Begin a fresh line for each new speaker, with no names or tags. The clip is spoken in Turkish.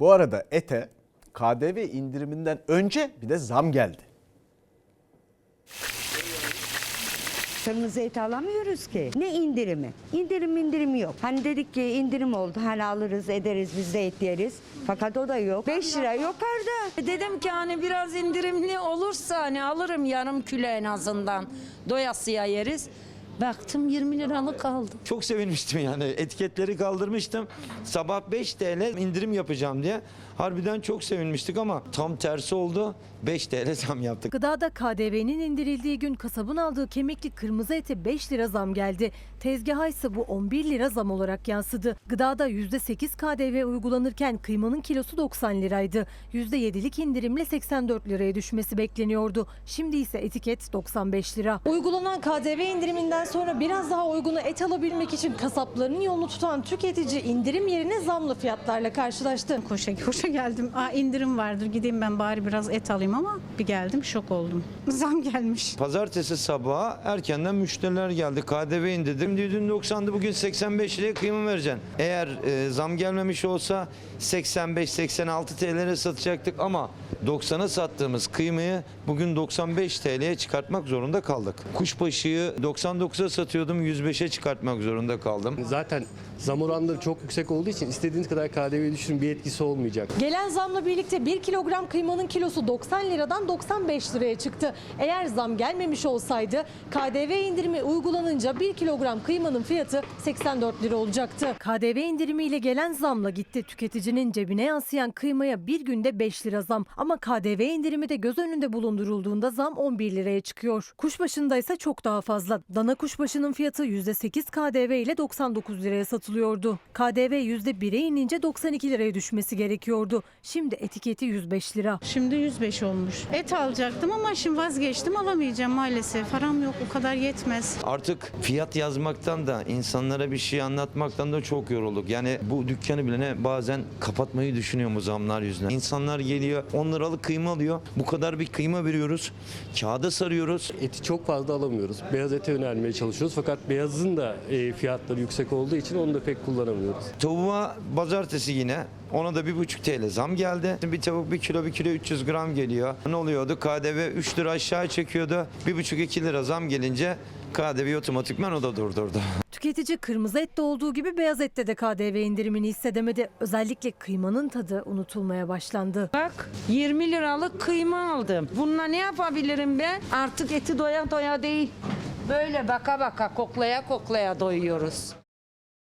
Bu arada ete KDV indiriminden önce bir de zam geldi.
Kırmızı et alamıyoruz ki. Ne indirimi? İndirim indirimi yok. Hani dedik ki indirim oldu. Hani alırız ederiz biz de et yeriz. Fakat o da yok. 5 lira yukarıda.
Dedim ki hani biraz indirimli olursa hani alırım yarım kilo en azından. Doyasıya yeriz. Baktım 20 liralık aldım.
Çok sevinmiştim yani etiketleri kaldırmıştım. Sabah 5 TL indirim yapacağım diye. Harbiden çok sevinmiştik ama tam tersi oldu. 5 TL zam yaptık.
Gıdada KDV'nin indirildiği gün kasabın aldığı kemikli kırmızı ete 5 lira zam geldi. Tezgaha ise bu 11 lira zam olarak yansıdı. Gıdada %8 KDV uygulanırken kıymanın kilosu 90 liraydı. %7'lik indirimle 84 liraya düşmesi bekleniyordu. Şimdi ise etiket 95 lira.
Uygulanan KDV indiriminden sonra biraz daha uygunu et alabilmek için kasapların yolunu tutan tüketici indirim yerine zamlı fiyatlarla karşılaştı.
Koşa koşa geldim. Aa indirim vardır gideyim ben bari biraz et alayım ama bir geldim şok oldum. Zam gelmiş.
Pazartesi sabahı erkenden müşteriler geldi. KDV indirdim. Dün 90'dı bugün 85 liraya kıyma vereceksin. Eğer e, zam gelmemiş olsa 85-86 TL'lere satacaktık ama 90'a sattığımız kıymayı bugün 95 TL'ye çıkartmak zorunda kaldık. Kuşbaşıyı 99'a satıyordum 105'e çıkartmak zorunda kaldım.
Zaten zam oranları çok yüksek olduğu için istediğiniz kadar KDV düşürün bir etkisi olmayacak.
Gelen zamla birlikte 1 kilogram kıymanın kilosu 90 liradan 95 liraya çıktı. Eğer zam gelmemiş olsaydı KDV indirimi uygulanınca 1 kilogram kıymanın fiyatı 84 lira olacaktı.
KDV indirimiyle gelen zamla gitti. Tüketicinin cebine yansıyan kıymaya bir günde 5 lira zam. Ama KDV indirimi de göz önünde bulundurulduğunda zam 11 liraya çıkıyor. Kuşbaşında ise çok daha fazla. Dana kuşbaşının fiyatı %8 KDV ile 99 liraya satılıyordu. KDV %1'e inince 92 liraya düşmesi gerekiyordu. Şimdi etiketi 105 lira.
Şimdi 105 olmuş. Et alacaktım ama şimdi vazgeçtim alamayacağım maalesef. Param yok o kadar yetmez.
Artık fiyat yazmaktan da insanlara bir şey anlatmaktan da çok yorulduk. Yani bu dükkanı bile ne bazen kapatmayı düşünüyor mu zamlar yüzünden. İnsanlar geliyor 10 liralık kıyma alıyor. Bu kadar bir kıyma veriyoruz. Kağıda sarıyoruz.
Eti çok fazla alamıyoruz. Beyaz ete önermeye çalışıyoruz fakat beyazın da e, fiyatları yüksek olduğu için onu da pek kullanamıyoruz.
Tavuğa pazartesi yine ona da bir buçuk TL zam geldi. Bir tavuk bir kilo bir kilo 300 gram geliyor. Ne oluyordu? KDV 3 lira aşağı çekiyordu. Bir buçuk iki lira zam gelince KDV otomatikman o da durdurdu.
Tüketici kırmızı ette olduğu gibi beyaz ette de KDV indirimini hissedemedi. Özellikle kıymanın tadı unutulmaya başlandı.
Bak 20 liralık kıyma aldım. Bununla ne yapabilirim ben? Artık eti doya doya değil. Böyle baka baka koklaya koklaya doyuyoruz.